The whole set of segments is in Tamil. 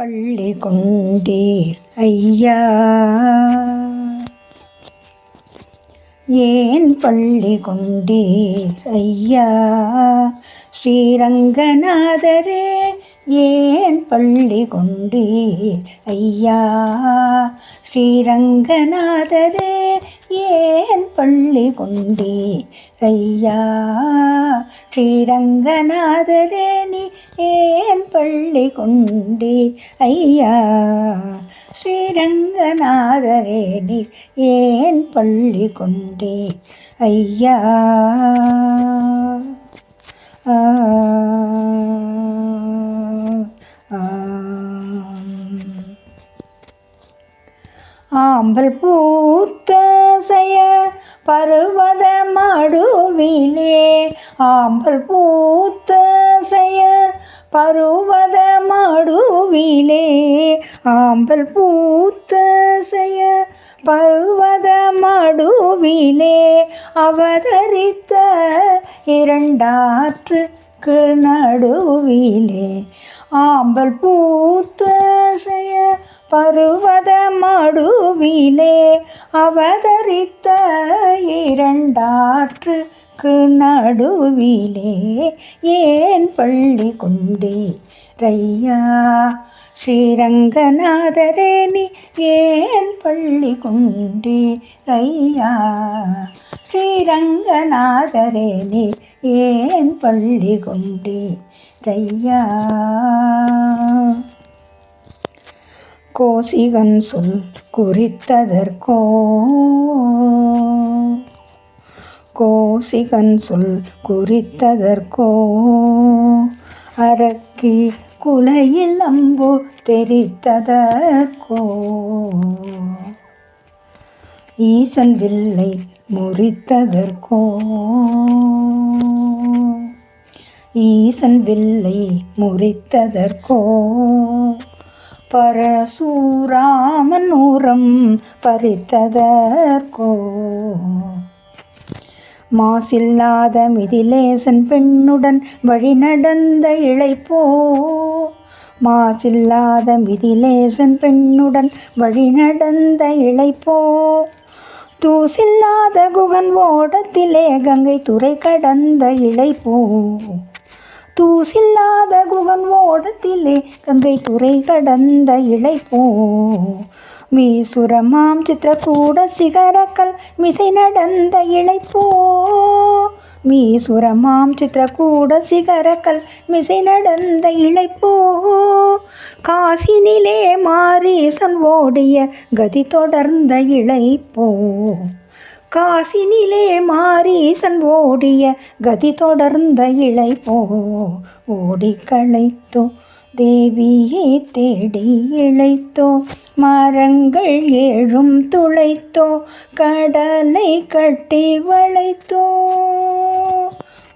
பள்ளி கொண்டீர் ஐயா. ஏன் பள்ளி கொண்டீர் ஐயா? ஸ்ரீரங்கநாதரே ஏன் பள்ளி கொண்டீர்? ஐயா ஸ்ரீரங்கநாதரே ஏன் பள்ளி கொண்டீர்? ஐயா ஸ்ரீரங்கநாதரே நீ ஏன் பள்ளி கொண்டே ஐயா ஸ்ரீரங்கநாதரே நீ ஏன் பள்ளி கொண்டே ஐயா. ஆம்பல் பூத்த செய்ய பருவத மடுவிலே ஆம்பல் பூத்த செய்ய பருவத மடுவிலே ஆம்பல் பூத்த செய்ய பருவத மடுவிலே அவதரித்த இரண்டாற்றுக்கு நடுவிலே. ஆம்பல் பூத்த செய்ய பருவத மடுவிலே அவதரித்த இரண்டாற்றுக்கு நடுவிலே ஏன் பள்ளி குண்டி ரையா ஸ்ரீரங்கநாதரே நீ ஏன் பள்ளி குண்டி ரையா ஸ்ரீரங்கநாதரே நீ ஏன் பள்ளி குண்டி ரையா கோசிகன் சொல் குறித்ததற்கோ? கோசிகன் சொல் குறித்ததற்கோ? அரக்கி குலையில் அம்பு தெரித்ததற்கோ? ஈசன் வில்லை முறித்ததற்கோ? ஈசன் வில்லை முறித்ததற்கோ? பரசூராமனூரம் பறித்ததற்கோ? மாசில்லாத மிதிலேசன் பெண்ணுடன் வழி நடந்த இழைப்போ? மாசில்லாத மிதிலேசன் பெண்ணுடன் வழி நடந்த இழைப்போ? தூசில்லாத குகன் ஓடத்திலே கங்கை துறை கடந்த இழைப்போ? தூசில்லாத குகன் ஓடத்திலே கங்கை துறை கடந்த இழைப்போ மீசுரமாம் சித்திரக்கூட சிகரக்கல் மிசை நடந்த இழைப்போ மீசுரமாம் சித்திரக்கூட சிகரக்கல் மிசை நடந்த இழைப்போ காசினிலே மாரீசன் ஓடிய கதி தொடர்ந்த இழைப்போ காசினிலே மாரீசன் ஓடிய கதி தொடர்ந்த இளை போ ஓடி களைத்தோ தேவியை தேடி இழைத்தோ மரங்கள் ஏழும் துளைத்தோ கடலை கட்டி வளைத்தோ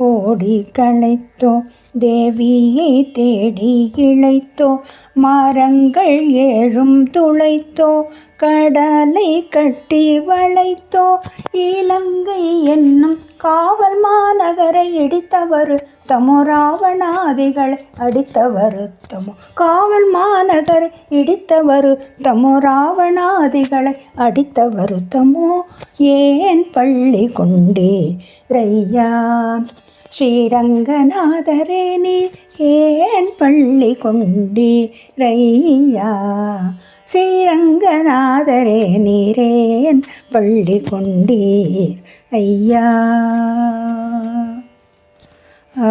ஓடி களைத்தோ தேவியை தேடி இழைத்தோ மரங்கள் ஏழும் துளைத்தோ கடலை கட்டி வளைத்தோ இலங்கை என்னும் காவல் மாநகரை இடித்தவர் தமோ ராவணாதிகளை அடித்தவர் தமோ காவல் மாநகரை இடித்தவர் தமோ ராவணாதிகளை அடித்தவர் தமோ ஏன் பள்ளி கொண்டே ரையான் ஸ்ரீரங்கநாதரே நீ ஏன் பள்ளி கொண்டீரையா ஸ்ரீரங்கநாதரே நீரேன் பள்ளி கொண்டீர் ஐயா. ஆ.